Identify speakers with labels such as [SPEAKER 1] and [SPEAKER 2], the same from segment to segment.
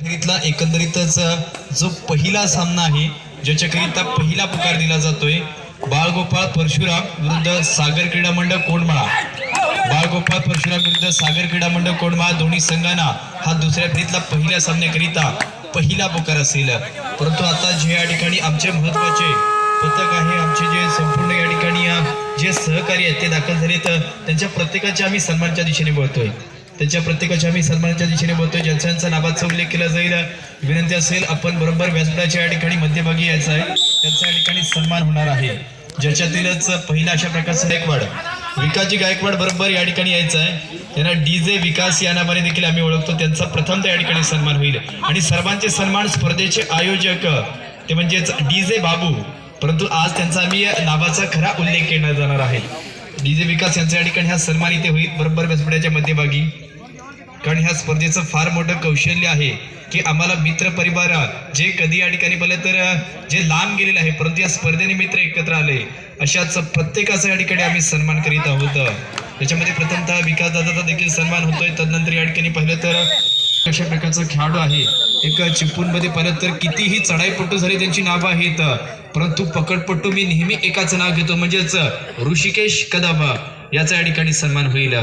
[SPEAKER 1] एकंदरीतला एकंदरीतच जो पहिला सामना आहे ज्याच्याकरिता पहिला पुकार दिला जातोय बाळगोपाळ परशुराम विरुद्ध सागर क्रीडा मंडळ कोंडमाळा. बाळगोपाळ परशुराम विरुद्ध सागर क्रीडा मंडळ कोंडमाळा दोन्ही संघांना हा दुसऱ्या फेरीतला पहिल्या सामन्याकरिता पहिला पुकार असेल. परंतु आता जे या ठिकाणी आमचे महत्त्वाचे पथक आहे आमचे जे संपूर्ण या ठिकाणी जे सहकारी आहेत ते दाखल झालेत तर त्यांच्या प्रत्येकाच्या आम्ही सन्मानच्या दिशेने बोलतोय त्यांच्या प्रत्येकाच्या आम्ही सन्मानाच्या दिशेने बोलतोय. ज्यांचा नावाचा उल्लेख केला जाईल. विनंती असेल आपण बरोबर व्यासपीठाच्या या ठिकाणी मध्यभागी यायचं आहे. त्यांचा या ठिकाणी सन्मान होणार आहे. ज्याच्यातीलच पहिला अशा प्रकारचा गायकवाड विकासजी गायकवाड बरोबर या ठिकाणी यायचं आहे. त्यांना डी जे विकास या नावाने देखील आम्ही ओळखतो. त्यांचा प्रथम या ठिकाणी सन्मान होईल. आणि सर्वांचे सन्मान स्पर्धेचे आयोजक ते म्हणजेच डी जे बाबू. परंतु आज त्यांचा आम्ही नावाचा खरा उल्लेख केला जाणार आहे. डी जे विकास यांचा या ठिकाणी हा सन्मान इथे होईल. बरोबर व्यासपीठाच्या मध्यभागी. कारण ह्या स्पर्धेचं फार मोठं कौशल्य आहे की आम्हाला मित्र परिवार जे कधी या ठिकाणी पाहिलं तर जे लांब गेलेले आहे परंतु या स्पर्धेनिमित्त एकत्र आले अशाच प्रत्येकाचा या ठिकाणी आम्ही सन्मान करीत आहोत. त्याच्यामध्ये प्रथमतः विकास दादाचा देखील सन्मान होतोय. तदनंतर या ठिकाणी पाहिलं तर अशा प्रकारचा खेळाडू आहे. एक चिपूनमध्ये पाहिलं तर कितीही चढाईपट्टू झाले त्यांची नावं आहेत परंतु पकडपट्टू मी नेहमी एकाच नाव घेतो म्हणजेच ऋषिकेश कदम. याचा या ठिकाणी सन्मान होईल.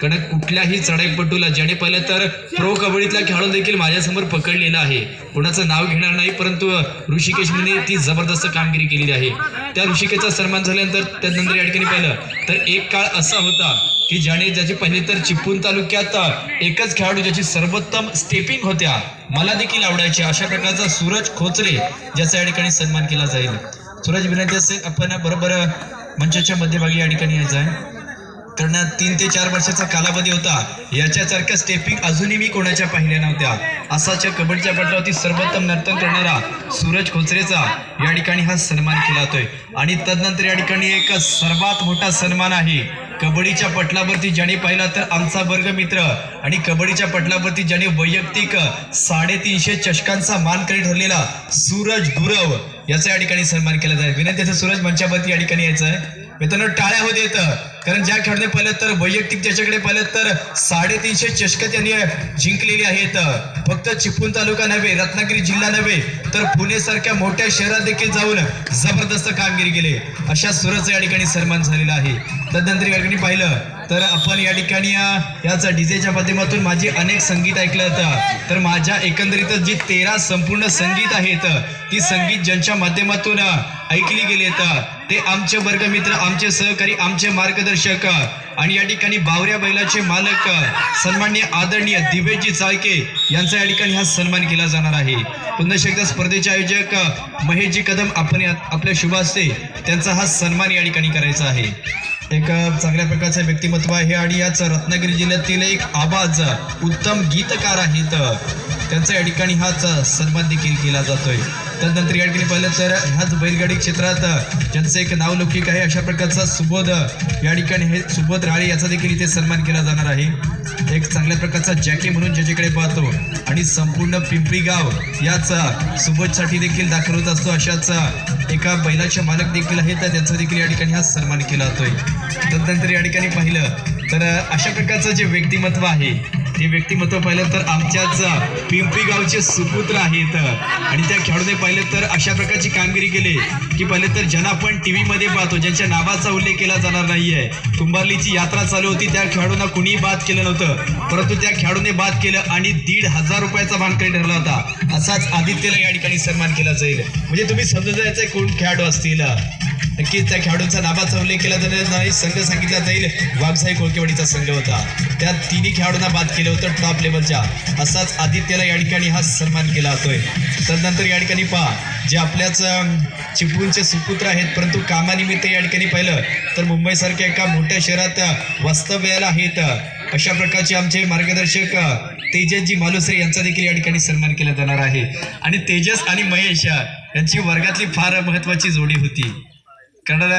[SPEAKER 1] कारण कुठल्याही चढाईपटूला ज्याने पहिलं तर प्रो कबड्डीतला खेळाडू देखील माझ्यासमोर पकडलेला आहे. कोणाचं नाव घेणार नाही परंतु ऋषिकेशने ती जबरदस्त कामगिरी केलेली आहे. त्या ऋषिकेशचा सन्मान झाल्यानंतर त्यानंतर या ठिकाणी पाहिलं. तर एक काळ असा होता की ज्याने ज्याचे पहिले तर चिपळूण तालुक्यात एकच खेळाडू ज्याची सर्वोत्तम स्टेपिंग होत्या मला देखील आवडायची. अशा प्रकारचा सूरज खोचरे ज्याचा या ठिकाणी सन्मान केला जाईल. सूरज विनंती असेल आपण बरोबर मंचाच्या मध्यभागी या ठिकाणी यायचं आहे. त्यांना तीन ते चार वर्षाचा कालावधी होता. याच्यासारख्या स्टेपिंग अजूनही मी कोणाच्या पाहिल्या नव्हत्या. असाच्या कबड्डीच्या पटलावरती सर्वोत्तम नर्तन करणारा सूरज खोचरेचा या ठिकाणी हा सन्मान केला जातोय. आणि तदनंतर या ठिकाणी एक सर्वात मोठा सन्मान आहे. कबड्डीच्या पटलावरती ज्याने पाहिला तर आमचा वर्ग मित्र आणि कबड्डीच्या पटलावरती ज्याने वैयक्तिक साडेतीनशे चषकांचा मानकरी ठरलेला सूरज गुरव याचा या ठिकाणी सन्मान केला जाईल. विनंती सूरज मंचावरती या ठिकाणी यायचं आहे मित्रांनो टाळ्या होत येतं कारण ज्या खेळाडूने पाहिलं तर वैयक्तिक ज्याच्याकडे पाहिलं तर साडेतीनशे चषक त्यांनी जिंकलेली आहेत. फक्त चिपळूण तालुका नव्हे रत्नागिरी जिल्हा नव्हे तर पुणे सारख्या मोठ्या शहरात देखील जाऊन जबरदस्त कामगिरी केली. अशा सुरच या ठिकाणी सन्मान झालेला आहे. तदनंतर या पाहिलं. तर आपण या ठिकाणी या- याचा डीजेच्या माध्यमातून माझी अनेक संगीत ऐकलं होतं. तर माझ्या एकंदरीतच जी तेरा संपूर्ण संगीत आहेत ती संगीत ज्यांच्या माध्यमातून ऐकली गेली आहेत ते आमचे वर्गमित्र आमचे सहकारी आमचे मार्गदर्शक आणि या ठिकाणी बावऱ्या बैलाचे मालक सन्मान्य आदरणीय दिवेशजी चाळके यांचा या ठिकाणी हा सन्मान केला जाणार आहे. पुन्हा एकदा स्पर्धेचे आयोजक महेशजी कदम आपण आपल्या शुभ त्यांचा हा सन्मान या ठिकाणी करायचा आहे. एक चांगल्या प्रकारचं व्यक्तिमत्व आहे आणि याच रत्नागिरी जिल्ह्यातील एक आवाज उत्तम गीतकार आहेत. त्यांचा या ठिकाणी हाच सन्मान देखील केला जातोय. त्यानंतर या ठिकाणी पाहिलं तर ह्याच बैलगाडी क्षेत्रात ज्यांचं एक नावलौकिक आहे अशा प्रकारचा सुबोध या ठिकाणी हे सुबोध राळे याचा देखील इथे सन्मान केला जाणार आहे. एक चांगल्या प्रकारचा जॅके म्हणून ज्याच्याकडे पाहतो आणि संपूर्ण पिंपरी गाव याच सुबोधसाठी देखील दाखल होत असतो. अशाच एका बैलाचे मालक देखील आहेत तर त्यांचा देखील या ठिकाणी हा सन्मान केला जातोय. तदनंतर या ठिकाणी पाहिलं तर अशा प्रकारचं जे व्यक्तिमत्व आहे हे व्यक्तिमत्व पाहिलं तर आमच्याच पिंपरी गावचे सुपुत्र आहेत. आणि त्या खेळाडूने पाहिलं तर अशा प्रकारची कामगिरी केली की पाहिलं तर ज्यांना आपण टीव्ही मध्ये पाहतो ज्यांच्या नावाचा उल्लेख केला जाणार नाहीये. कुंभारलीची यात्रा चालू होती त्या खेळाडूंना कुणीही बाद केलं नव्हतं. परंतु त्या खेळाडूने बाद केलं आणि दीड हजार रुपयाचा भानकरी ठरला होता. असाच आदित्यला या ठिकाणी सन्मान केला जाईल. म्हणजे तुम्ही समजून जायचं कोण खेळाडू असतील. नक्कीच त्या खेळाडूंचा नावाचा उल्लेख केला तर नाही संघ सांगितला जाईल. वाघसाई कोळकेवाडीचा संघ होता. त्या तिन्ही खेळाडूंना बाद केलं होतं टॉप लेवलच्या असाच आदित्यला या ठिकाणी हा सन्मान केला जातोय. तदनंतर या ठिकाणी पहा जे आपल्याच चिपळूणचे सुपुत्र आहेत परंतु कामानिमित्त या ठिकाणी पाहिलं तर मुंबईसारख्या एका मोठ्या शहरात वास्तव्याला आहेत. अशा प्रकारचे आमचे मार्गदर्शक तेजसजी मालुसरे यांचा देखील या ठिकाणी सन्मान केला जाणार आहे. आणि तेजस आणि महेश यांची वर्गातली फार महत्त्वाची जोडी होती. कारण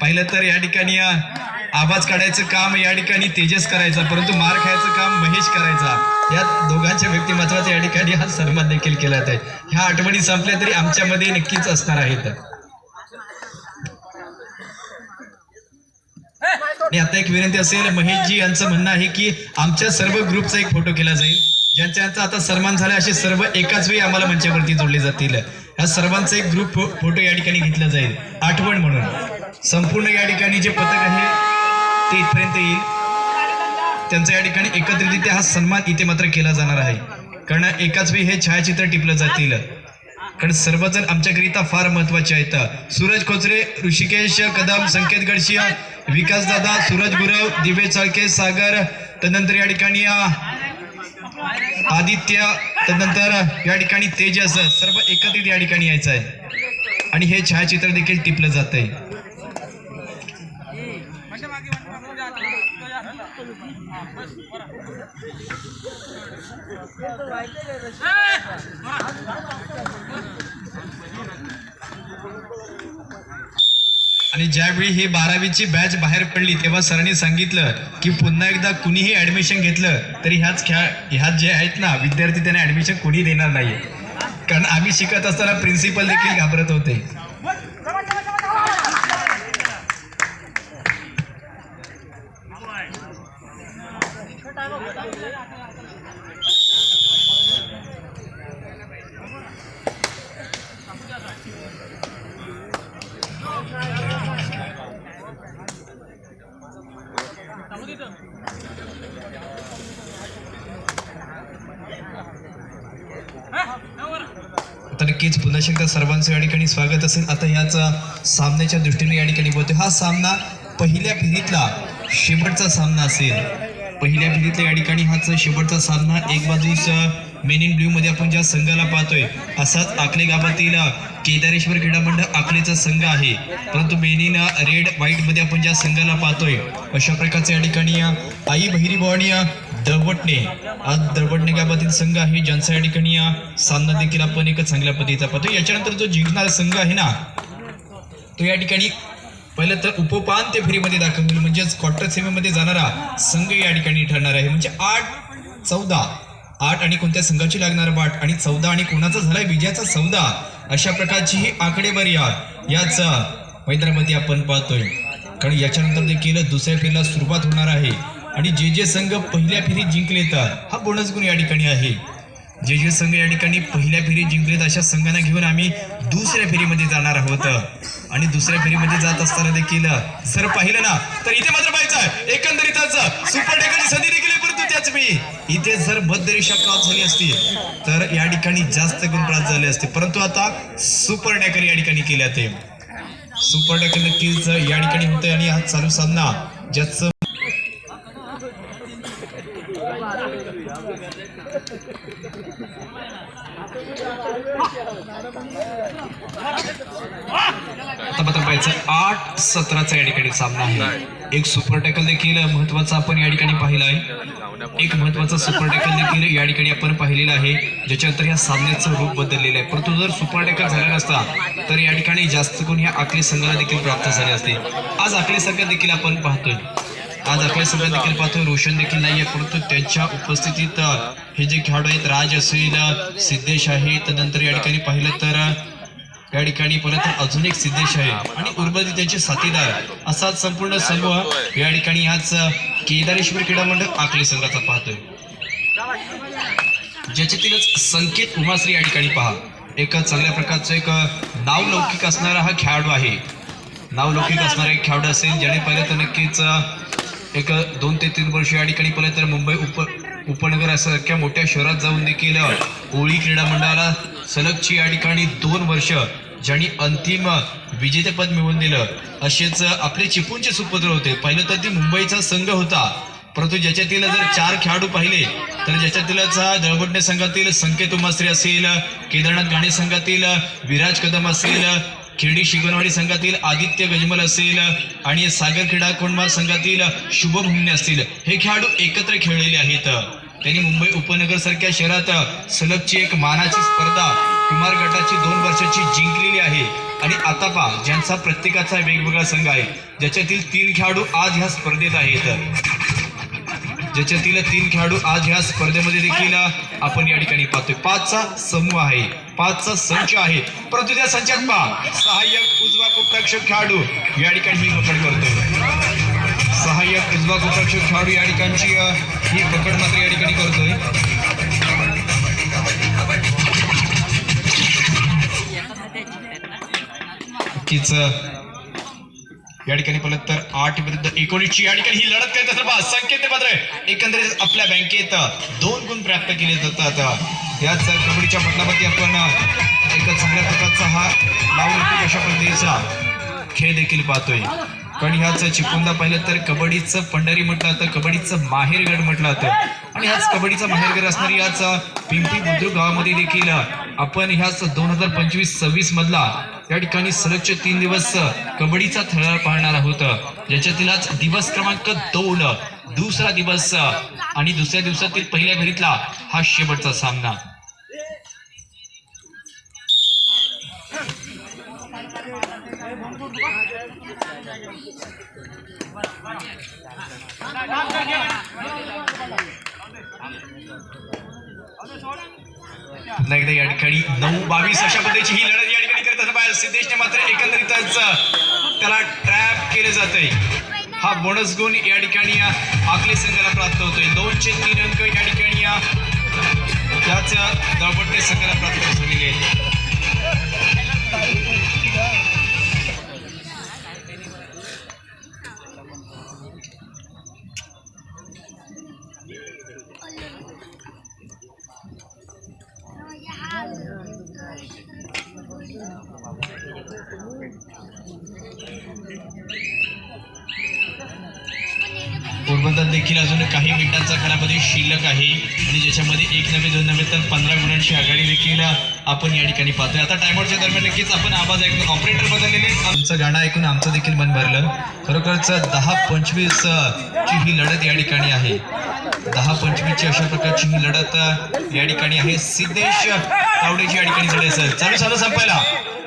[SPEAKER 1] पाहिलं तर या ठिकाणी आवाज काढायचं काम या ठिकाणी तेजस करायचा परंतु मार खायचं काम महेश करायचा. या दोघांच्या व्यक्तिमत्वाचा या ठिकाणी हा सन्मान देखील केला जात आहे ह्या आठवणी संपल्या तरी आमच्यामध्ये नक्कीच असणार आहेत. आणि आता एक विनंती असेल महेशजी यांचं म्हणणं आहे की आमच्या सर्व ग्रुपचा एक फोटो केला जाईल. ज्यांचा आता सन्मान झाला असे सर्व एकाच वेळी आम्हाला मंचावरती जोडले जातील. ह्या सर्वांचा एक ग्रुप फो- फोटो या ठिकाणी घेतला जाईल. आठवण म्हणून. संपूर्ण या ठिकाणी जे पथक आहे ते इथपर्यंत येईल. त्यांचा या ठिकाणी एकत्रितरित्या हा सन्मान इथे मात्र केला जाणार आहे. कारण एकाच वेळी हे छायाचित्र टिपलं जातील. कारण सर्वजण आमच्याकरिता फार महत्त्वाचे आहेत. सूरज खोचरे ऋषिकेश कदम संकेत गडशिया विकास दादा सूरज गुरव दिवे चाळके सागर तदनंतर या ठिकाणी आदित्य त्यानंतर या ठिकाणी तेजस सर्व एकत्रित या ठिकाणी यायचं आहे. आणि हे छायाचित्र देखील टिपलं जात आहे आणि ज्यावेळी ही बारावीची बॅच बाहेर पडली तेव्हा सरांनी सांगितलं की पुन्हा एकदा कुणीही ऍडमिशन घेतलं तरी ह्याच खेळ ह्यात जे आहेत ना विद्यार्थी त्यांना ऍडमिशन कुणी देणार नाही कारण आम्ही शिकत असताना प्रिन्सिपल देखील घाबरत होते. तर सर्वांचं या ठिकाणी स्वागत असेल. आता याच सामन्याच्या दृष्टीने या ठिकाणी बोलतो हा सामना पहिल्या फेरीतला शेवटचा सामना असेल. पहिल्या फेरीतल्या या ठिकाणी हाच शेवटचा सामना. एक बाजूस मेन इन ब्ल्यू मध्ये आपण ज्या संघाला पाहतोय असाच आकले गावातील केदारेश्वर क्रीडा मंडळ आकलेचा संघ आहे. परंतु मेन इन रेड व्हाईटमध्ये आपण ज्या संघाला पाहतोय अशा प्रकारचे या ठिकाणी आई बहिरी भवानी दळवटणे. आज दळवटणे गावातील संघ आहे ज्यांचा या ठिकाणी सामना देखील आपण एक चांगल्या पद्धतीचा पाहतो याच्यानंतर जो जिंकणारा संघ आहे ना तो या ठिकाणी पहिलं तर उपपांत्य फेरीमध्ये दाखल होईल. म्हणजेच क्वार्टर सेमीमध्ये जाणारा संघ या ठिकाणी ठरणार आहे. म्हणजे आठ चौदा. आठ आणि कोणत्या संघाची लागणार बाट आणि चौदा आणि कोणाचा झालाय? विजयाचा चौदा. अशा प्रकारची ही आकडेवारी याच मैदानामध्ये आपण पाहतोय. कारण याच्यानंतर देखील दुसऱ्या फेरीला सुरुवात होणार आहे. आणि जे जे संघ पहिल्या फेरीत जिंकले तर हा बोनस गुण या ठिकाणी आहे. जे जे संघ या ठिकाणी पहिल्या फेरीत जिंकलेत अशा संघांना घेऊन आम्ही दुसऱ्या फेरीमध्ये जाणार आहोत. आणि दुसऱ्या फेरीमध्ये जात असताना देखील जर पाहिलं ना तर इथे मात्र पाहायचं एकंदरीतच सुपर टेकरची संधी देखील परंतु त्याच मी इथे जर बद्धरेषा क्रॉस झाली असती तर या ठिकाणी जास्त गुण क्रॉस झाले असते. परंतु आता सुपर टॅकर या ठिकाणी केल्या ते. सुपर टॅकर नक्कीच या ठिकाणी होते आणि हा चालू सामना ज्याचं आता मात्र पाहायचं आठ सतराचा या ठिकाणी सामना आहे. एक सुपर टॅकल देखील महत्त्वाचा आपण या ठिकाणी पाहिला आहे. एक महत्त्वाचा सुपर टॅकल देखील या ठिकाणी आपण पाहिलेला आहे ज्याच्यानंतर या सामन्याचं रूप बदललेलं आहे. परंतु जर सुपर टॅकल झाला नसता तर या ठिकाणी जास्त करून ह्या आकली संघाला देखील प्राप्त झाले असते. आज आकली संघ देखील आपण पाहतोय. आज आपल्या सगळ्या देखील पाहतोय रोशन देखील नाहीये परंतु त्यांच्या उपस्थितीत हे जे खेळाडू आहेत राज असेल सिद्धेश आहे. तदनंतर या ठिकाणी पाहिलं तर या ठिकाणी परत अजून एक सिद्धेश आहे आणि उर्वरित त्यांचे साथीदार असाच संपूर्ण समूह या ठिकाणी आज केदारेश्वर क्रीडा मंडळ आकली संघाचा पाहतोय. ज्याच्यातीलच संकेत उमाश्री या ठिकाणी पहा. एक चांगल्या प्रकारचं एक नावलौकिक असणारा हा खेळाडू आहे. नावलौकिक असणारा एक खेळाडू असेल ज्याने पाहिलं तर नक्कीच एक दोन ते तीन वर्ष या ठिकाणी पाहिलं तर मुंबई उप उपनगर असारख्या मोठ्या शहरात जाऊन देखील होळी क्रीडा मंडळाला सलगची या ठिकाणी दोन वर्ष ज्यांनी अंतिम विजेतेपद मिळवून दिलं. असेच आपले चिपूनचे सुपुत्र होते. पहिलं तर ती मुंबईचा संघ होता. परंतु ज्याच्यातील जर चार खेळाडू पाहिले तर ज्याच्यातीलच दळबडणे संघातील संकेत उमाश्री असेल केदारनाथ गाणे संघातील विराज कदम असेल खिरडी शिगणवाडी संघातील आदित्य गजमल असेल आणि सागर क्रीडा कोंडमा संघातील शुभम हुमने असतील. हे खेळाडू एकत्र खेळलेले आहेत. त्यांनी मुंबई उपनगर सारख्या शहरात सलगची एक मानाची स्पर्धा कुमार गटाची दोन वर्षाची जिंकलेली आहे. आणि आता पहा ज्यांचा प्रत्येकाचा वेगवेगळा संघ आहे. ज्याच्यातील तीन खेळाडू आज ह्या स्पर्धेत आहेत. ज्याच्यातील तीन खेळाडू आज ह्या स्पर्धेमध्ये देखील आपण या ठिकाणी पाहतोय. पाचचा समूह आहे. पाचचा संच आहे. परंतु त्या संचात पहा. सहाय्यक उजवा कुप्रक्षक खेळाडू या ठिकाणी मी पकड करतोय. सहाय्यक उजवा कुप्रक्षक खेळाडू या ठिकाणची ही पकड मात्र या ठिकाणी करतोय. नक्कीच या ठिकाणी पाहिलं तर आठ विरुद्ध एकोणीसची या ठिकाणी ही लढत करत असताना संकेत मात्र. एकंदरीत आपल्या बँकेत दोन गुण प्राप्त केले जातात. याच कबड्डीच्या मधल्यामध्ये आपण एक चांगल्या प्रकारचा हा डावलौकिक अशा पद्धतीचा खेळ देखील पाहतोय. कारण ह्याच चिपळूणला पाहिलं तर कबड्डीचं पंढरी म्हटलं तर कबड्डीचं माहेरगड म्हटलं तर आणि ह्याच कबड्डीचा माहेरगड असणारी याच पिंपरी बुद्रुक गावामध्ये देखील आपण ह्याच दोन हजार पंचवीस सव्वीस मधला या ठिकाणी सलगचे तीन दिवस कबड्डीचा थरार पाहणार आहोत. ज्याच्यातील दिवस क्रमांक दोन दुसरा दिवस आणि दुसऱ्या दिवसातील पहिल्या घरीतला हा शेवटचा सामना. पुन्हा एकदा या ठिकाणी नऊ बावीस अशा पद्धतीची ही लढत या सिद्धेशने मात्र एकंदरीतच त्याला ट्रॅप केले जाते हा बोनस गुण या ठिकाणी आकले संघाला प्राप्त होतोय. दोनशे तीन अंक या ठिकाणी या त्याच दळपट्टे संघाला प्राप्त झालेले आहेत. तर पंधरा गुणांची आघाडी देखील आपण या ठिकाणी पाहतोय. आता टायमरच्या दरम्यान नक्कीच आपण आवाज ऐकतो ऑपरेटर बदललेले आमचं गाणं ऐकून आमचं देखील मन भरलं. खरोखरच दहा पंचवीस ची ही लढत या ठिकाणी आहे. दहा पंचवीसची अशा प्रकारची ही लढत या ठिकाणी आहे. सिद्धेश तावडेची या ठिकाणी लढत सर. चालू चालू संपायला.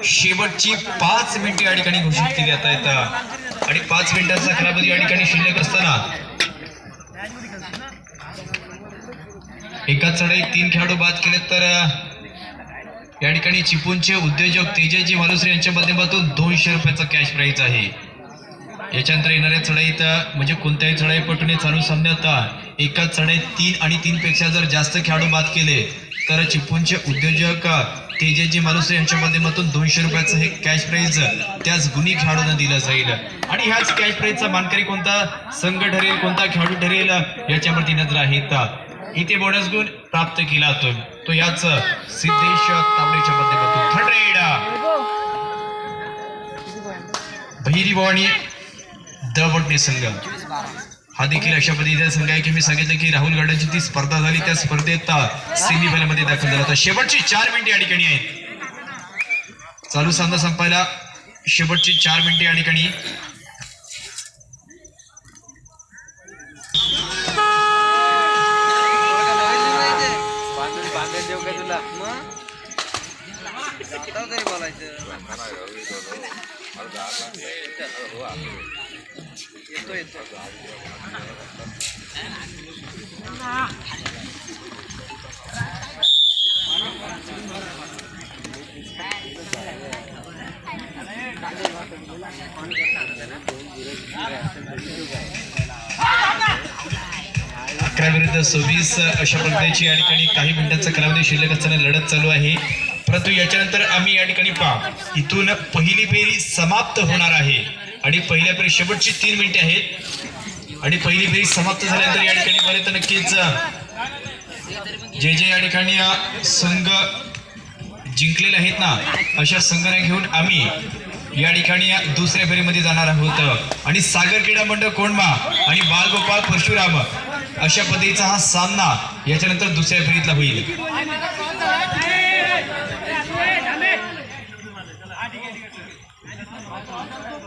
[SPEAKER 1] शेवटची पाच मिनिटं या ठिकाणी घोषित केली जात आहेत. आणि पाच मिनिटांचा कालावधी या ठिकाणी शिल्लक असताना एकाच चढाईत तीन खेळाडू बाद केले तर या ठिकाणी चिपूनचे उद्योजक तेजयजी मालुसरे यांच्या माध्यमातून दोनशे रुपयाचा कॅश प्राईज आहे. याच्यानंतर येणाऱ्या चढाईत म्हणजे कोणत्याही चढाईपटूने चालू सामन्यात एकाच चढाईत तीन आणि तीनपेक्षा जर जास्त खेळाडू बाद केले तर चिपूनचे उद्योजक तेजयजी मालुसरे यांच्या माध्यमातून दोनशे रुपयाचं हे कॅश प्राईज त्याच गुणी खेळाडूंना दिलं जाईल. आणि ह्याच कॅश प्राईजचा मानकरी कोणता? संघ ठरेल कोणता खेळाडू ठरेल? याच्यावरती नजर आहेत इथे बोनस गुण प्राप्त केला तो. तो याच सिद्धेश्वर तांबडेच्या माध्यमातून. थर्ड रेड भैरीवाणी दळवटणे संघ. हा देखील अशा पद्धतीचा संघ आहे की मी सांगितलं की राहुल गडाची ती स्पर्धा झाली त्या स्पर्धेत सेमीफायनलमध्ये दाखल झाला होता. शेवटची चार मिनिटे या ठिकाणी आहेत. चालू सामना संपायला शेवटची चार मिनिटे या ठिकाणी
[SPEAKER 2] येतो येतो
[SPEAKER 1] अकरा विरुद्ध सव्वीस अशा पद्धतीची या ठिकाणी काही मिनिटांचा कालावधी शिल्लक असताना लढत चालू आहे. परंतु याच्यानंतर आम्ही या ठिकाणी पहा. इथून पहिली फेरी समाप्त होणार आहे. आणि पहिल्या फेरी शेवटची तीन मिनिटे आहेत. आणि पहिली फेरी समाप्त झाल्यानंतर या ठिकाणी पर्यंत नक्कीच जे जे या ठिकाणी संघ जिंकलेले आहेत ना अशा संघाने घेऊन आम्ही या ठिकाणी दुसऱ्या फेरीमध्ये जाणार आहोत. आणि सागर क्रीडा मंडळ कोंडमा आणि बालगोपाल परशुराम अशा पद्धतीचा हा सामना याच्यानंतर दुसऱ्या फेरीतला होईल.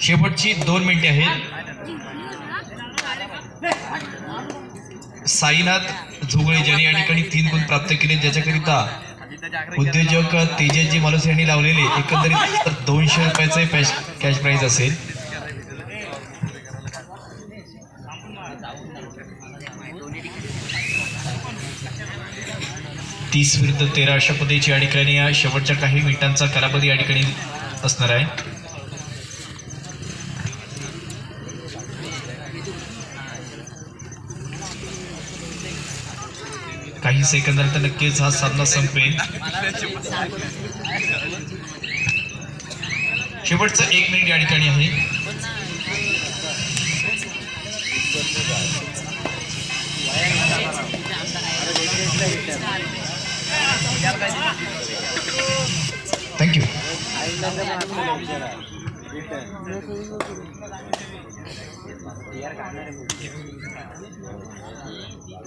[SPEAKER 1] शेवटची दोन मिनिटे आहेत. साईनाथ झुगळे ज्यांनी या ठिकाणी तीन गुण प्राप्त केले ज्याच्याकरिता उद्योजक तेजसजी मालुस यांनी लावलेले एकंदरीत दोनशे रुपयाचे कॅश प्राईज असेल. तीस विरुद्ध तेरा अशा पद्धतीची या ठिकाणी या शेवटच्या काही मिनिटांचा कालावधी या ठिकाणी असणार आहे. काही सेकंदात नक्कीच हा सामना संपेल. शेवटचं एक मिनिट या ठिकाणी आहे. थँक्यू यार